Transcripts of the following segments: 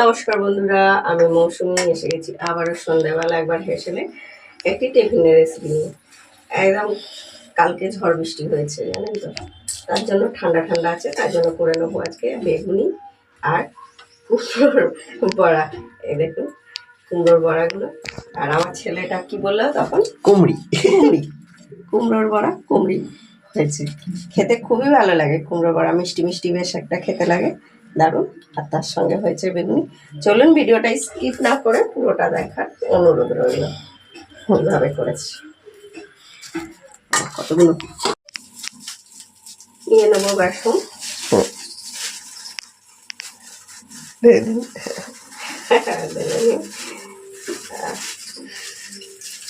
নমস্কার বন্ধুরা আমি মৌসুমি এসে গেছি আবারও সন্ধ্যাবেলা একবার হেসেলে একটি টিফিনের রেসিপি নিয়ে। একদম কালকে ঝড় বৃষ্টি হয়েছে জানেন তো? তার জন্য ঠান্ডা ঠান্ডা আছে তার জন্য করে নেব আজকে বেগুনি আর কুমড়োর বড়া। এই দেখুন কুমড়োর বড়াগুলো। আর আমার ছেলেটা কি বলল তখন? কুমড়ি। কুমড়ি। কুমড়োর বড়া কুমড়ি হয়েছে। খেতে খুবই ভালো লাগে কুমড়ো বড়া মিষ্টি মিষ্টি বেশ একটা খেতে লাগে। দারুণ। আর তার সঙ্গে হয়েছে বেগুনি। চলুন ভিডিওটা স্কিপ না করে পুরোটা দেখার অনুরোধ রইল। ওইভাবে করেছি। কতগুলো? নিয়ে নেব বেসন।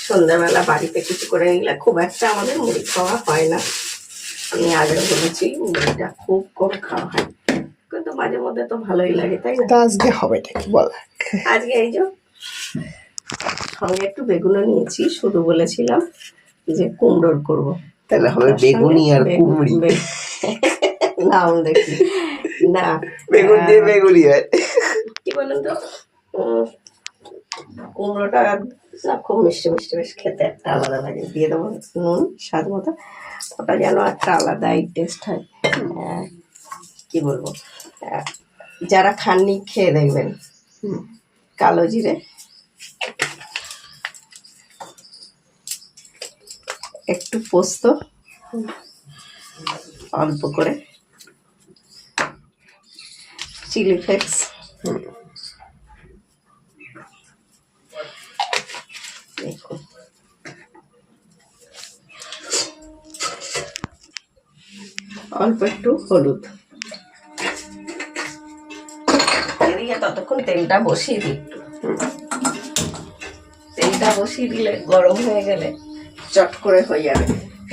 সন্ধ্যাবেলা বাড়িতে কিছু করে নিলে খুব একটা আমাদের মুড়ি খাওয়া হয় না। আমি আগে বলেছি, মুড়িটা খুব কম খাওয়া হয়। কিন্তু মাঝে মধ্যে তো ভালোই লাগে তাই না? আজকে হবে নাকি বল? আজকে এই যে সঙ্গে একটু বেগুনও নিয়েছি শুধু বলেছিলাম যে কুমড়োর করব। তাহলে হবে বেগুনি আর কুমড়ি। নাম দেখি। না বেগুন দিয়ে বেগুনি হয়। কি বলেন তো? কুমড়োটা না খুব মিষ্টি মিষ্টি বেশ খেতে একটা আলাদা লাগে। দিয়ে দেবো নুন স্বাদ মতো। ওটা যেন একটা আলাদাই টেস্ট হয়। কি বলব? যারা খাননি খেয়ে দেখবেন। হুম, কালো জিরে। একটু পোস্ত। অল্প করে। Chilli flakes. অল্প একটু হলুদ। ততক্ষণ তেলটা বসিয়ে দিই। তেলটা বসিয়ে দিলে গরম হয়ে গেলে চট করে হয়ে যাবে।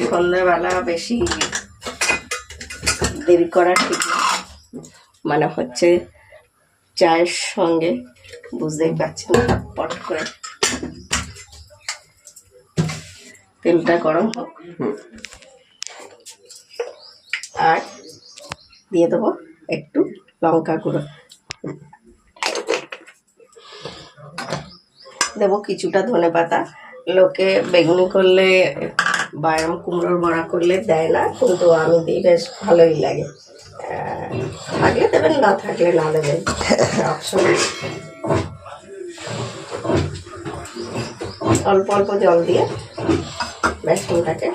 সন্ধ্যাবেলা বেশি দেরি করা ঠিক মানে হচ্ছে চায়ের সঙ্গে বুঝতেই পারছেন পট করে। তেলটা গরম হোক। আর দিয়ে দেবো একটু লঙ্কা গুঁড়ো। দেবো কিছুটা ধনে পাতা। লোকে বেগুনি করলে বা এরম কুমড়োর বড়া করলে দেয় না, কিন্তু আমি দিই, বেশ ভালোই লাগে। থাকলে দেবেন, না থাকলে না দেবেন। অপশন অল্প অল্প জল দিয়ে বেসনটাকে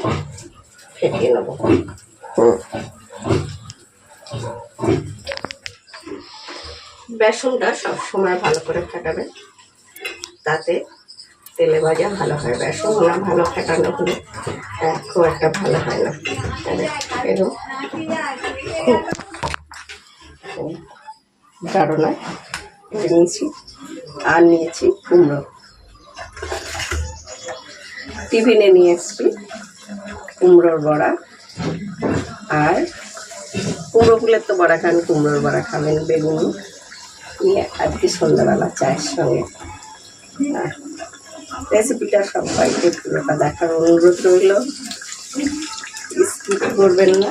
ফেটিয়ে নেব। বেসনটা সবসময় ভালো করে ফেটাবেন তাতে তেলে ভাজা ভালো হয়। বেসন না ভালো ফেটানো হলে খুব একটা ভালো হয় না। এরকম খুব নিয়েছি, আর নিয়েছি কুমড়ো। টিফিনে নিয়ে এসছি কুমড়োর বড়া, আর কুমড়ো ফুলের তো বড়া খান, কুমড়োর বড়া খাবেন বেগুন। নিয়ে আজকে সন্ধ্যাবেলা চায়ের সঙ্গে রেসিপিটা সবাইকে পুরোটা দেখার অনুরোধ রইল। স্কিপ করবেন না।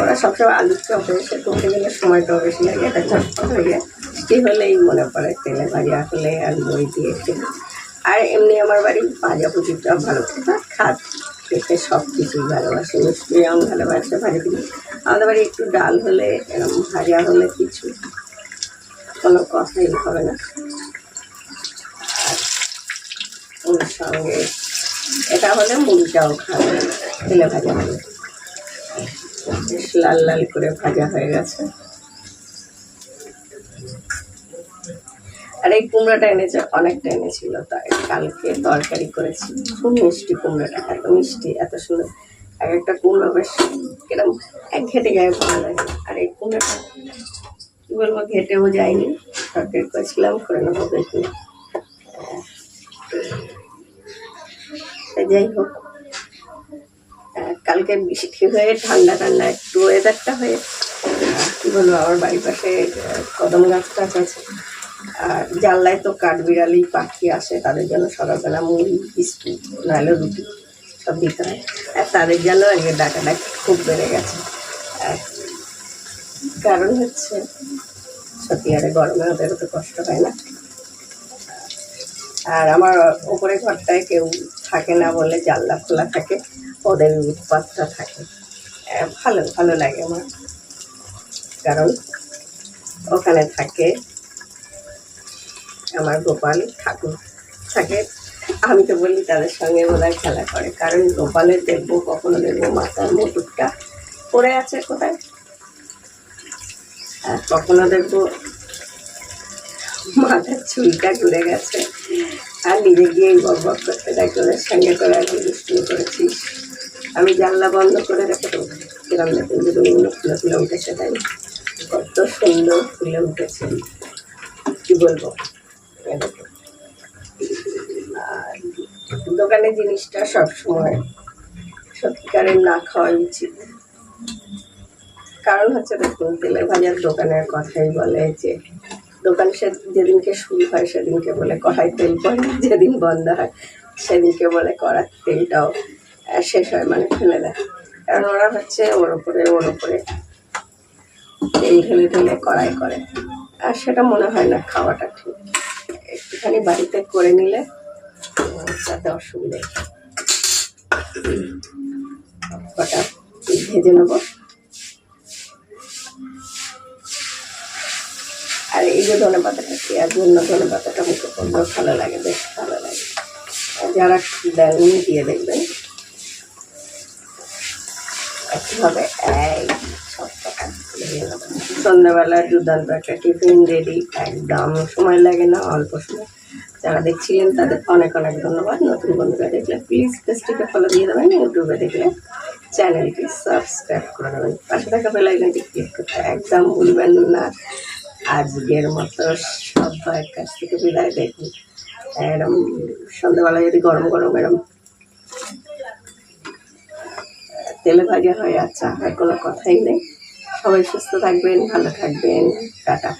ওরা সবসময় আলুর চপ এসে করতে গেলে সময়টাও বেশি লাগে, এটা চটপট হয়ে যায়। মিষ্টি হলেই মনে পড়ে, তেলে ভাজা হলে আর দই দিয়ে একটু। আর এমনি আমার বাড়ি ভাজা ভুজিটা ভালো খেতে খাত সব কিছুই ভালোবাসে, মিষ্টি যেমন ভালোবাসে ভুজি আমাদের বাড়ি একটু ডাল হলে, এরকম ভাজা হলে কিছু কোনো কথাই হবে না। ওর সঙ্গে এটা হলে মুড়িটাও খাবে, তেলে ভাজা হলে বেশ লাল লাল করে ভাজা হয়ে গেছে। আর এই কুমড়োটা এনেছে, অনেকটা এনেছিল, তাই কালকে তরকারি করেছি। খুব মিষ্টি কুমড়োটা, এত মিষ্টি, এত সুন্দর। এক একটা কুমড়ো বেশ কিরম এক ঘেটে গায়ে ভালো লাগে। আর এই কুমড়োটা কি বলব, ঘেটেও যায়নি। তরকারি করেছিলাম, করে নেব তা যাই হোক। কালকে বৃষ্টি হয়ে, ঠান্ডা ঠান্ডা একটু ওয়েদারটা হয়ে, কি বলব, আমার বাড়ির পাশে কদম গাছ টাছ আছে। আর জানলায় তো কাঠবিড়ালি পাখি আসে, তাদের জন্য সকালবেলা মুড়ি, বিস্কুট, নাহলে রুটি। সব হয়। আর তাদের জন্য আজকে ডাকাটা খুব বেড়ে গেছে। কারণ হচ্ছে, সত্যি আরে গরমে ওদের তো কষ্ট হয় না। আর আমার ওপরে ঘরটায় কেউ থাকে না বলে জানলা খোলা থাকে, ওদের উৎপাতটা থাকে। ভালো ভালো লাগে আমার। কারণ ওখানে থাকে আমার গোপাল ঠাকুর। থাকে আমি তো বলি তাদের সঙ্গে বোধহয় খেলা করে। কারণ গোপালের দেখব কখনো দেখব মাথার মুকুটটা পড়ে আছে কোথায়? আর কখনো দেখব মাথার চুলটা ঘুরে গেছে। আর নিজে গিয়েই বক বক করতে থাকে ওদের সঙ্গে করে আর দুষ্টুমি করেছিস? আমি জানলা বন্ধ করে রেখে দেবো। কিরম দেখুন অন্য ফুলে ফুলে উঠেছে তাই কত সুন্দর ফুলে উঠেছে। কি বলব। আর দোকানের জিনিসটা সবসময় সত্যিকারের না খাওয়াই উচিত। কারণ হচ্ছে দেখুন, তেলে ভাজার দোকানের কথাই বলে যে, দোকান সে যেদিনকে শুরু হয় সেদিনকে বলে কড়াই তেল পড়ে, যেদিন বন্ধ হয় সেদিনকে বলে কড়ার তেলটাও শেষ হয় মানে ফেলে দেয়। কারণ ওরা হচ্ছে ওর ওপরে ওর ওপরে তেল ঢেলে ঢেলে কড়াই করে। আর সেটা মনে হয় না খাওয়াটা ঠিক। একটুখানি বাড়িতে করে নিলে উম, তাতে অসুবিধা কটা ভেজে নেব। আর এই যে ধনে পাতাটা পেঁয়াজ অন্য ধনে পাতাটা মুখে করলেও ভালো লাগে বেশ ভালো লাগে। আর যারা দেন দিয়ে দেখবেন। একইভাবে এই। সন্ধ্যাবেলা দুর্দান্ত একটা টিফিন রেডি একদম সময় লাগে না অল্প সময়। যারা দেখছিলেন তাদের অনেক অনেক ধন্যবাদ। নতুন বন্ধুরা দেখলে প্লিজ পেজটিকে ফলো দিয়ে দেবেন, ইউটিউবে দেখলে চ্যানেলটি সাবস্ক্রাইব করে দেবেন। পাশে থাকা বেলাইকনটি ক্লিক করতে একদম ভুলবেন না। আজকের মতো সবার কাছ থেকে বিদায় দেখুন এরম সন্ধ্যাবেলা যদি গরম গরম এরম তেলে ভাজা হয় আর চা হয় কোনো কথাই নেই। সবাই সুস্থ থাকবেন, ভালো থাকবেন। টাটা।